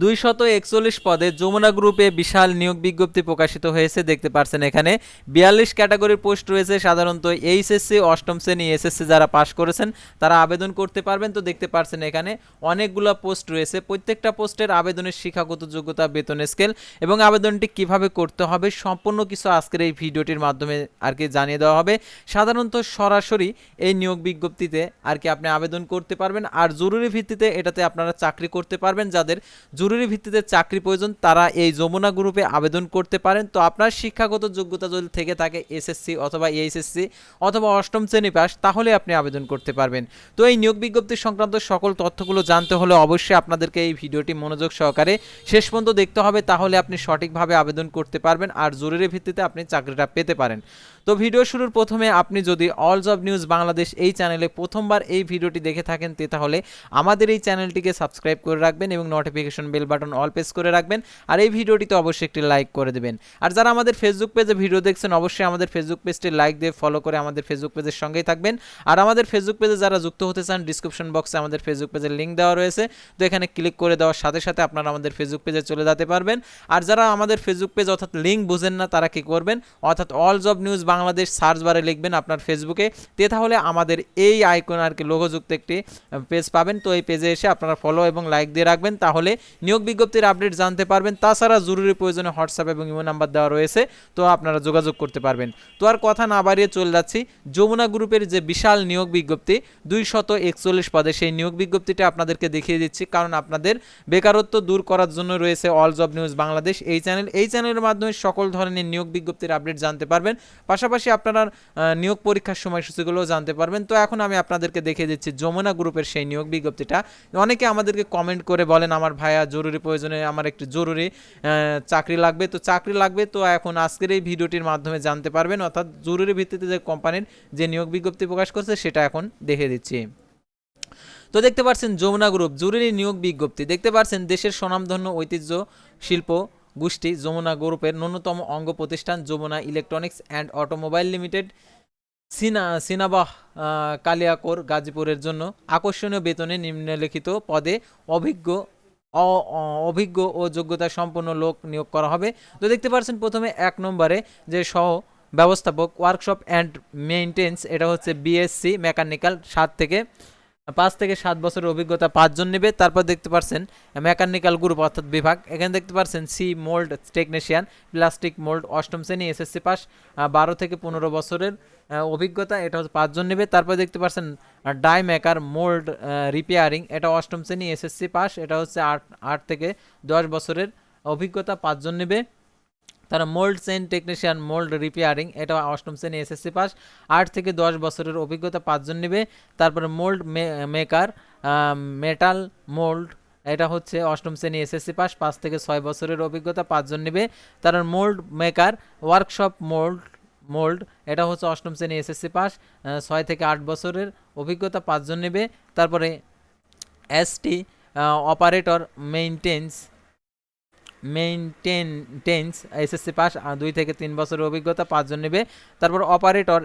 দুইশত একচল্লিশ পদে যমুনা গ্রুপে বিশাল নিয়োগ বিজ্ঞপ্তি প্রকাশিত হয়েছে, দেখতে পাচ্ছেন এখানে। বিয়াল্লিশ ক্যাটাগরির পোস্ট রয়েছে, সাধারণত এইচএসসি, অষ্টম শ্রেণি এসএসসি যারা পাশ করেছেন, তারা আবেদন করতে পারবেন। তো দেখতে পাচ্ছেন এখানে অনেকগুলো পোস্ট রয়েছে, প্রত্যেকটা পোস্টের আবেদনের শিক্ষাগত যোগ্যতা, বেতন স্কেল এবং আবেদনটি কীভাবে করতে হবে, সম্পূর্ণ কিছু আজকের এই ভিডিওটির মাধ্যমে আর কি জানিয়ে দেওয়া হবে। সাধারণত সরাসরি এই নিয়োগ বিজ্ঞপ্তিতে আর কি আপনি আবেদন করতে পারবেন, আর জরুরি ভিত্তিতে এটাতে আপনারা চাকরি করতে পারবেন, যাদের জরুরি ভিত্তিতে চাকরি প্রয়োজন, তারা এই যমুনা গ্রুপে আবেদন করতে পারেন। তো আপনার শিক্ষাগত যোগ্যতা যদি থেকে থাকে এসএসসি অথবা এইচএসসি অথবা অষ্টম শ্রেণি পাস, তাহলে আপনি আবেদন করতে পারবেন। তো এই নিয়োগ বিজ্ঞপ্তি সংক্রান্ত সকল তথ্যগুলো জানতে হলে অবশ্যই আপনাদেরকে এই ভিডিওটি মনোযোগ সহকারে শেষ পর্যন্ত দেখতে হবে, তাহলে আপনি সঠিকভাবে আবেদন করতে পারবেন, আর জরুরি ভিত্তিতে আপনি চাকরিটা পেতে পারেন। তো ভিডিও শুরুর প্রথমে আপনি যদি অল জব নিউজ বাংলাদেশ এই চ্যানেলে প্রথমবার এই ভিডিওটি দেখে থাকেন, তে তাহলে আমাদের এই চ্যানেলটিকে সাবস্ক্রাইব করে রাখবেন এবং notification bell button all press করে রাখবেন। আর এই ভিডিওটিতে অবশ্যই একটি লাইক করে দেবেন। আর যারা আমাদের ফেসবুক পেজে ভিডিও দেখছেন, অবশ্যই আমাদের ফেসবুক পেজটি লাইক দিয়ে ফলো করে আমাদের ফেসবুক পেজের সঙ্গেই থাকবেন। আর আমাদের ফেসবুক পেজে যারা যুক্ত হতে চান ডিসক্রিপশন বক্সে আমাদের ফেসবুক পেজের লিঙ্ক দেওয়া রয়েছে। তো এখানে ক্লিক করে দেওয়ার সাথে সাথে আপনারা আমাদের ফেসবুক পেজে চলে যেতে পারবেন। আর যারা আমাদের ফেসবুক পেজ অর্থাৎ লিঙ্ক বুঝেন না, তারা কি করবেন? অর্থাৎ all job news Bangladesh search বারে লিখবেন আপনার ফেসবুকে তে তাহলে আমাদের এই আইকন আর কি লোগোযুক্ত একটি পেজ পাবেন। তো এই পেজে এসে আপনারা ফলো এবং লাইক দিয়ে রাখবেন। তাহলে নিয়োগ বিজ্ঞপ্তির আপডেট জানতে পারবেন। তাছাড়া জরুরি প্রয়োজনে হোয়াটসঅ্যাপ এবং ইমো নাম্বার দেওয়া রয়েছে। তো আপনারা যোগাযোগ করতে পারবেন। তো আর কথা না বাড়িয়ে চলে যাচ্ছি। যমুনা গ্রুপের যে বিশাল নিয়োগ বিজ্ঞপ্তি দুই শত একচল্লিশ পদে সেই নিয়োগ বিজ্ঞপ্তিটা আপনাদেরকে দেখিয়ে দিচ্ছি। কারণ আপনাদের বেকারত্ব দূর করার জন্য রয়েছে অল জব নিউজ বাংলাদেশ এই চ্যানেল এই চ্যানেলের মাধ্যমে সকল ধরনের নিয়োগ বিজ্ঞপ্তির আপডেট জানতে পারবেন। পাশাপাশি আপনারা নিয়োগ পরীক্ষার সময়সূচিগুলোও জানতে পারবেন। তো এখন আমি আপনাদেরকে দেখিয়ে দিচ্ছি যমুনা গ্রুপের সেই নিয়োগ বিজ্ঞপ্তিটা। অনেকে আমাদেরকে কমেন্ট করে বলেন, আমার ভাইয়া জরুরি প্রয়োজনে আমার একটি জরুরি চাকরি লাগবে। তো চাকরি লাগবে তো এখন আজকের এই ভিডিওটির মাধ্যমে জানতে পারবেন। অর্থাৎ জরুরি ভিত্তিতে যে কোম্পানির যে নিয়োগ বিজ্ঞপ্তি প্রকাশ করছে, সেটা এখন দেখে দিচ্ছি। তো দেখতে পাচ্ছেন যমুনা গ্রুপ, জরুরি নিয়োগ বিজ্ঞপ্তি। দেখতে পাচ্ছেন দেশের স্বনামধন্য ঐতিহ্য শিল্প গোষ্ঠী যমুনা গ্রুপের ন্যূনতম অঙ্গ প্রতিষ্ঠান Jamuna electronics and automobile limited, সিনা, সিনাবাহ কালিয়াকোর গাজীপুরের জন্য আকর্ষণীয় বেতনে নিম্নলিখিত পদে অভিজ্ঞ অভিজ্ঞ ও যোগ্যতা সম্পন্ন লোক নিয়োগ করা হবে। তো দেখতে পাচ্ছেন প্রথমে এক নম্বরে যে সহ ব্যবস্থাপক ওয়ার্কশপ অ্যান্ড মেইনটেন্স এটা হচ্ছে বিএসসি মেকানিক্যাল সাত থেকে পাঁচ থেকে সাত বছরের অভিজ্ঞতা পাঁচজন নেবে। তারপর দেখতে পারছেন মেকানিক্যাল গ্রুপ অর্থাৎ বিভাগ। এখানে দেখতে পারছেন, C mould technician, plastic mould, অষ্টম শ্রেণি, এসএসসি পাস বারো থেকে পনেরো বছরের অভিজ্ঞতা। এটা হচ্ছে পাঁচজন নেবে। তারপর দেখতে পারছেন ডাই মেকার মোল্ড রিপেয়ারিং এটা অষ্টম শ্রেণি, এসএসসি পাস। এটা হচ্ছে আট আট থেকে দশ বছরের অভিজ্ঞতা পাঁচজন নেবে। তারা mould change technician mould repairing, এটা অষ্টম শ্রেণি এসএসসি পাস। আট থেকে দশ বছরের অভিজ্ঞতা পাঁচজন নেবে। তারপরে মোল্ড মেকার মেটাল মোল্ড, এটা হচ্ছে অষ্টম শ্রেণি এসএসসি পাস। পাঁচ থেকে ছয় বছরের অভিজ্ঞতা পাঁচজন নেবে। তারপর mould maker, workshop mould mould, এটা হচ্ছে অষ্টম শ্রেণি এসএসসি পাস। ছয় থেকে আট বছরের অভিজ্ঞতা পাঁচজন নেবে। তারপরে ST operator, maintenance maintenance SSC pass দুই থেকে তিন বছরের অভিজ্ঞতা, পাঁচজন নেবে। তারপর অপারেটর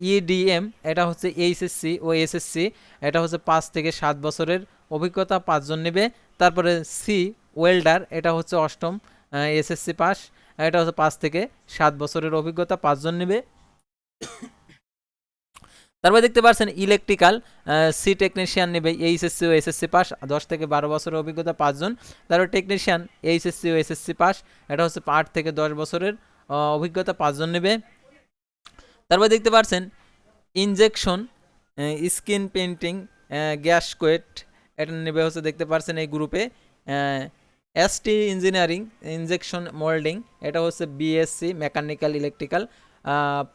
ইডিএম এটা হচ্ছে এইচএসসি ও এসএসসি এটা হচ্ছে পাঁচ থেকে সাত বছরের অভিজ্ঞতা, পাঁচজন নেবে। তারপরে সি ওয়েল্ডার এটা হচ্ছে অষ্টম এসএসসি পাস, এটা হচ্ছে পাঁচ থেকে সাত বছরের অভিজ্ঞতা, পাঁচজন নেবে। তারপরে দেখতে পাচ্ছেন ইলেকট্রিক্যাল সি টেকনিশিয়ান নেবে এইচএসসি ও এসএসসি পাস দশ থেকে বারো বছরের অভিজ্ঞতা পাঁচজন। তারপর টেকনিশিয়ান এইচএসসি ও এসএসসি পাস এটা হচ্ছে আট থেকে দশ বছরের অভিজ্ঞতা পাঁচজন নেবে। তারপর দেখতে পাচ্ছেন injection skin painting gas coed এটা নেবে হচ্ছে দেখতে পাচ্ছেন এই গ্রুপে এসটি ইঞ্জিনিয়ারিং ইনজেকশন মোল্ডিং এটা হচ্ছে বিএসসি মেকানিক্যাল ইলেকট্রিক্যাল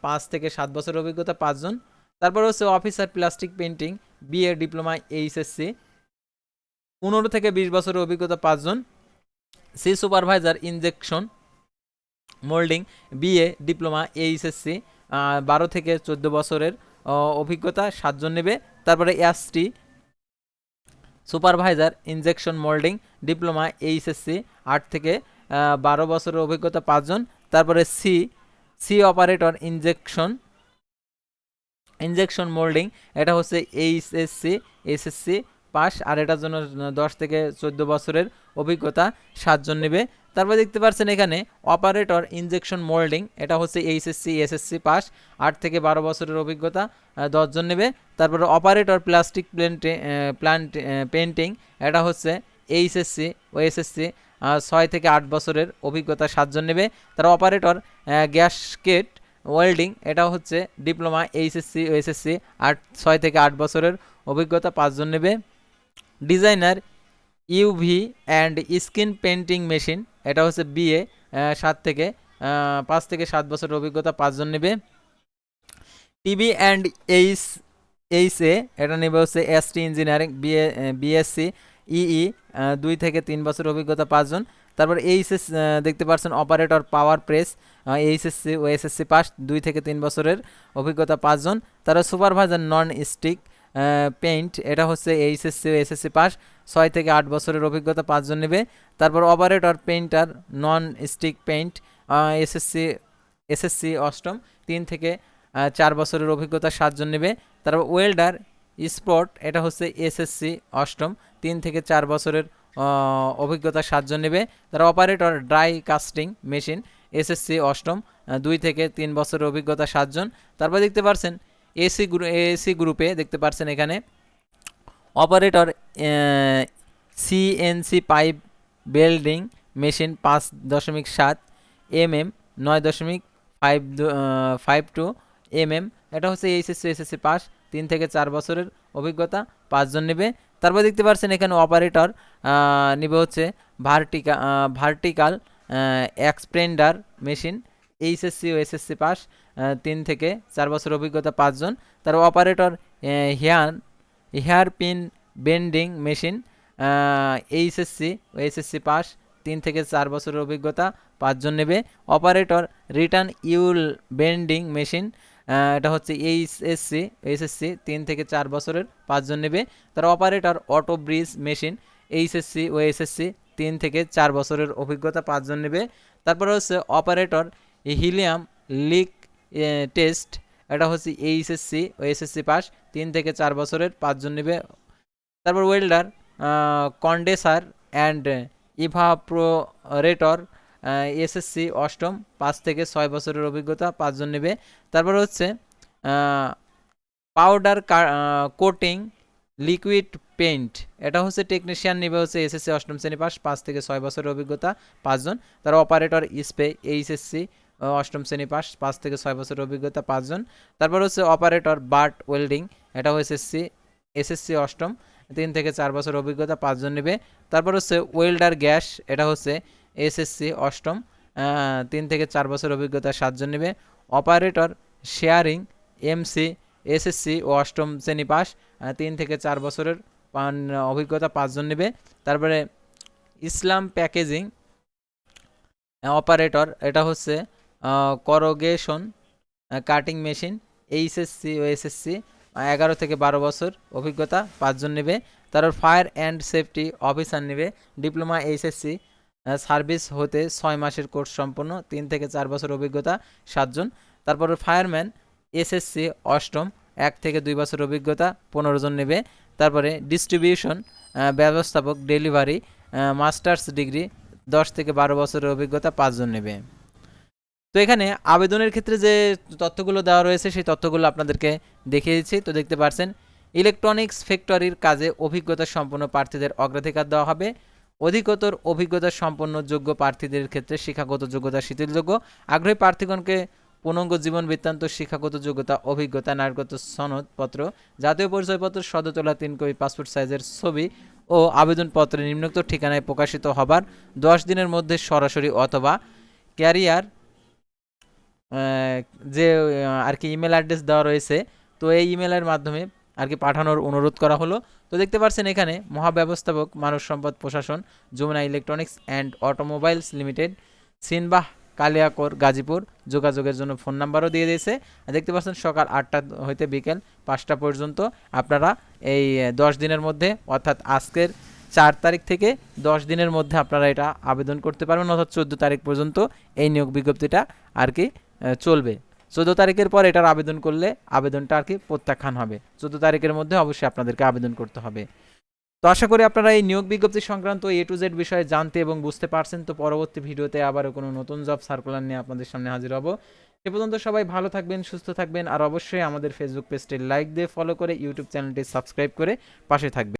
পাঁচ থেকে সাত বছরের অভিজ্ঞতা পাঁচজন। তারপর হচ্ছে officer plastic painting BA diploma HSC পনেরো থেকে বিশ বছরের অভিজ্ঞতা পাঁচজন। C supervisor injection moulding BA diploma HSC বারো থেকে চোদ্দ বছরের অভিজ্ঞতা সাতজন নেবে। তারপরে ST supervisor injection moulding diploma HSC আট থেকে বারো বছরের অভিজ্ঞতা পাঁচজন। তারপরে C C operator injection injection moulding এটা হচ্ছে এইচএসসি এসএসসি পাস, আর এটার জন্য দশ থেকে চোদ্দ বছরের অভিজ্ঞতা সাতজন নেবে। তারপর দেখতে পাচ্ছেন এখানে অপারেটর ইনজেকশন মোল্ডিং এটা হচ্ছে এইচএসসি এসএসসি পাস, আট থেকে বারো বছরের অভিজ্ঞতা দশজন নেবে। তারপরে অপারেটর প্লাস্টিক প্লেন্টে প্লান্ট পেন্টিং এটা হচ্ছে এইচএসসি ও এসএসসি ছয় থেকে আট বছরের অভিজ্ঞতা সাতজন নেবে। তার অপারেটর গ্যাসকেট ওয়েল্ডিং, এটা হচ্ছে ডিপ্লোমা, এইচএসসি এসএসসি আট, ছয় থেকে আট বছরের অভিজ্ঞতা পাঁচজন নেবে। Designer, UV and skin painting machine, এটা হচ্ছে বিএ সাত থেকে পাঁচ থেকে সাত বছরের অভিজ্ঞতা পাঁচজন নেবে। TB and H H A এটা নেবে হচ্ছে ST engineering, BA BSc, EE দুই থেকে তিন বছর অভিজ্ঞতা পাঁচজন। তারপর এইচএস দেখতে পাচ্ছেন অপারেটর পাওয়ার প্রেস এইচএসসি ও এসএসসি পাস দুই থেকে তিন বছরের অভিজ্ঞতা পাঁচজন। তারা সুপারভাইজার নন স্টিক পেইন্ট এটা হচ্ছে এইচএসসি ও এসএসসি পাস ছয় থেকে আট বছরের অভিজ্ঞতা পাঁচজন নেবে। তারপর operator painter non stick paint SSC SSC অষ্টম, তিন থেকে চার বছরের অভিজ্ঞতা সাতজন নেবে। তারপর ওয়েল্ডার স্পট এটা হচ্ছে এসএসসি অষ্টম, তিন থেকে চার বছরের আহ, অভিজ্ঞতা সাতজন নেবে। তারা operator dry casting machine SSC অষ্টম দুই থেকে তিন বছরের অভিজ্ঞতা সাতজন। তারপর দেখতে পারছেন এসি গ্রু এসি গ্রুপে দেখতে পারছেন এখানে operator CNC pipe welding machine পাঁচ দশমিক সাত এম এম নয় দশমিক five five two M M এটা হচ্ছে এইচএসসি এসএসসি পাস তিন থেকে চার বছরের অভিজ্ঞতা পাঁচজন নেবে। তারপর দেখতে পাচ্ছেন এখানে অপারেটর নেবে হচ্ছে ভার্টিকা ভার্টিকাল এক্সপ্রেন্ডার মেশিন এইচএসসি ও এসএসসি পাস তিন থেকে চার বছর অভিজ্ঞতা পাঁচজন। তার operator hair hairpin bending machine HSC ও এসএসসি পাস তিন থেকে চার বছরের অভিজ্ঞতা পাঁচজন নেবে। অপারেটর রিটার্ন ইউল বেন্ডিং মেশিন এটা হচ্ছে এইচএসসি এইচএসসি তিন থেকে চার বছরের পাঁচজন নেবে। তার operator auto bridge machine HSC ও এসএসসি তিন থেকে চার বছরের অভিজ্ঞতা পাঁচজন নেবে। তারপরে হচ্ছে অপারেটর হিলিয়াম লিক টেস্ট এটা হচ্ছে এইচএসসি ও এসএসসি পাস, তিন থেকে চার বছরের পাঁচজন নেবে। তারপর welder condenser and evaporator SSC অষ্টম, পাঁচ থেকে ছয় বছরের অভিজ্ঞতা পাঁচজন নেবে। তারপর হচ্ছে পাউডার কোটিং লিকুইড পেইন্ট এটা হচ্ছে টেকনিশিয়ান নেবে হচ্ছে এসএসসি অষ্টম শ্রেণি পাস, পাঁচ থেকে ছয় বছরের অভিজ্ঞতা পাঁচজন। তার অপারেটর ইস্পে এইচএসসি অষ্টম শ্রেণি পাস, পাঁচ থেকে ছয় বছরের অভিজ্ঞতা পাঁচজন। তারপর হচ্ছে অপারেটর বার্ট ওয়েল্ডিং এটা হচ্ছে এসএসসি এসএসসি অষ্টম, তিন থেকে চার বছর অভিজ্ঞতা পাঁচজন নেবে। তারপর হচ্ছে ওয়েল্ডার গ্যাস এটা হচ্ছে এসএসসি অষ্টম তিন থেকে চার বছর অভিজ্ঞতা সাতজন নেবে। অপারেটর, শেয়ারিং, এমসি, এসএসসি ও অষ্টম শ্রেণি পাস তিন থেকে চার বছরের অভিজ্ঞতা পাঁচজন নেবে। তারপরে ইসলাম প্যাকেজিং অপারেটর, এটা হচ্ছে করোগেশন কাটিং মেশিন, এইচএসসি ও এসএসসি এগারো থেকে বারো বছর অভিজ্ঞতা পাঁচজন নেবে। তারপর ফায়ার অ্যান্ড সেফটি অফিসার নেবে। ডিপ্লোমা এইচএসসি সার্ভিস হতে ছয় মাসের কোর্স সম্পন্ন, তিন থেকে চার বছর অভিজ্ঞতা সাতজন তারপর ফায়ারম্যান, এসএসসি, অষ্টম, এক থেকে দুই বছর অভিজ্ঞতা, পনেরো জন নেবে। তারপরে ডিস্ট্রিবিউশন ব্যবস্থাপক, ডেলিভারি মাস্টার্স ডিগ্রি, দশ থেকে বারো বছরের অভিজ্ঞতা পাঁচজন নেবে। তো এখানে আবেদনের ক্ষেত্রে যে তথ্যগুলো দেওয়া রয়েছে, সেই তথ্যগুলো আপনাদেরকে দেখিয়ে দিচ্ছি। তো দেখতে পাচ্ছেন ইলেকট্রনিক্স ফ্যাক্টরির কাজে অভিজ্ঞতা সম্পন্ন প্রার্থীদের অগ্রাধিকার দেওয়া হবে। অধিকতর অভিজ্ঞতা সম্পন্ন যোগ্য প্রার্থীদের ক্ষেত্রে শিক্ষাগত যোগ্যতা শিথিলযোগ্য। আগ্রহী প্রার্থীগণকে পূর্ণাঙ্গ জীবন বৃত্তান্ত শিক্ষাগত যোগ্যতা, অভিজ্ঞতা, নাগরিকত্ব সনদপত্র, জাতীয় পরিচয়পত্র সদ্য তোলা তিন কপি পাসপোর্ট সাইজের ছবি ও আবেদনপত্রে নিম্নোক্ত ঠিকানায় প্রকাশিত হবার দশ দিনের মধ্যে সরাসরি অথবা ক্যারিয়ার যে আর কি ইমেল অ্যাড্রেস দেওয়া রয়েছে, তো এই ইমেলের মাধ্যমে আর কি পাঠানোর অনুরোধ করা হলো। তো দেখতে পাচ্ছেন এখানে মহাব্যবস্থাপক, মানব সম্পদ প্রশাসন, Jamuna electronics and automobiles limited, Sinabaha, Kaliakair, Gazipur যোগাযোগের জন্য ফোন নাম্বারও দিয়ে দিয়েছে। আর দেখতে পাচ্ছেন সকাল আটটা হইতে বিকেল পাঁচটা পর্যন্ত আপনারা এই দশ দিনের মধ্যে, অর্থাৎ আজকের চার তারিখ থেকে দশ দিনের মধ্যে আপনারা এটা আবেদন করতে পারবেন, অর্থাৎ চোদ্দ তারিখ পর্যন্ত এই নিয়োগ বিজ্ঞপ্তিটা আর কি চলবে। চোদ্দ তারিখের পর এটার আবেদন করলে আবেদনটা আর কি প্রত্যাখ্যান হবে। চোদ্দ তারিখের মধ্যে অবশ্যই আপনাদেরকে আবেদন করতে হবে। তো আশা করি আপনারা এই নিয়োগ বিজ্ঞপ্তি সংক্রান্ত এ টু জেড বিষয়ে জানতে এবং বুঝতে পারছেন। তো পরবর্তী ভিডিওতে আবারও কোনো নতুন জব সার্কুলার নিয়ে আপনাদের সামনে হাজির হব। সে পর্যন্ত সবাই ভালো থাকবেন, সুস্থ থাকবেন, আর অবশ্যই আমাদের ফেসবুক পেজটি লাইক দিয়ে ফলো করে ইউটিউব চ্যানেলটি সাবস্ক্রাইব করে পাশে থাকবেন।